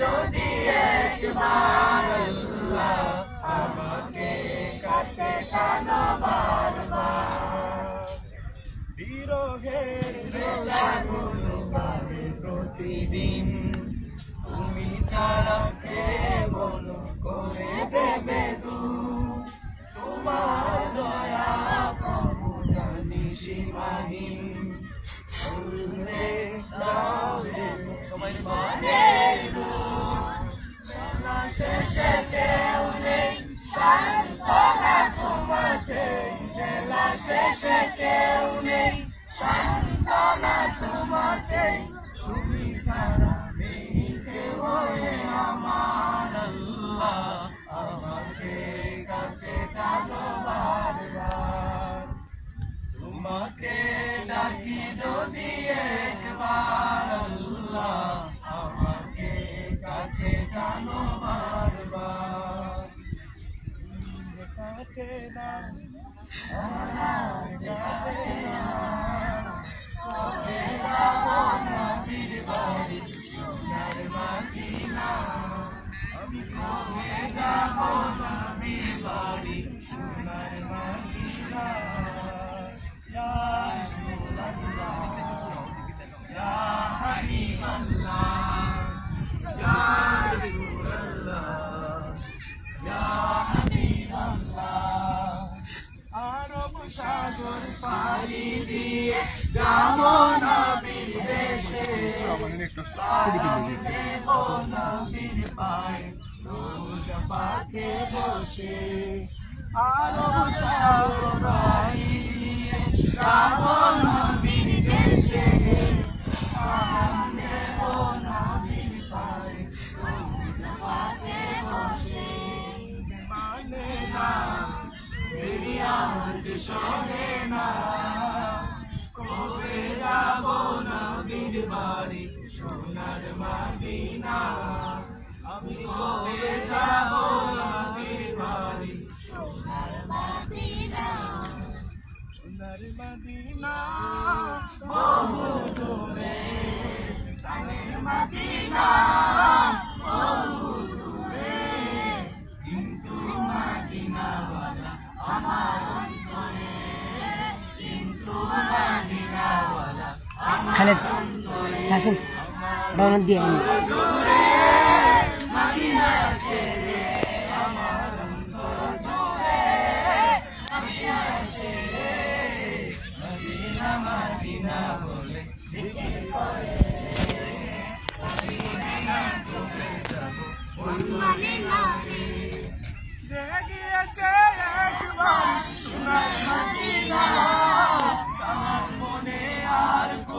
যদি একবার আল্লাহ আমাকে কাছে টানো বেলাগুলো পাবে প্রতিদিন। তুমি ছাড়া কে করে দেবে তোমার দয়া জানি সীমাহীন। শেষে কেউ নেই। সান্ত্বনা তোমাকে তুমি ছাড়া নেই। কেউ আমার আমাকে কাছে বারবার। তোমাকে ডাকি যদি একবার আল্লাহ। আমাকে কাছে টানো কাছে না যাবে না কবে যাব নবীর বাড়ি সোনার মদিনা আমি কবে যাব নবীর বাড়ি সোনার যাব নবীর দেশে দেব নবীর পায়ে রোজ পাকে বসে আরব সাগর পাড়ি দিয়ে যাব নবীর দেশে সালাম দেব নবীর পায়ে রোজ পাকে বসে মানে না আজ সহে না যাব নবীর বাড়ি সোনার মাদিনা আমি কবে বাড়ি সোনার মাদিনা প্রাণের মাদিনা কিন্তু মাদিনা আমার খালেদ তাসিম রওনা দিয়ে আনি। মাদিনা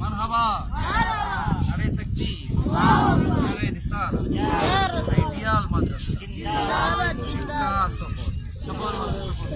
মারহাবা। আরে তকবি আরে নিসার। আইডিয়াল মাদ্রাসা। জিন্দাবাদ জিন্দাবাদ। সফর সফর সফর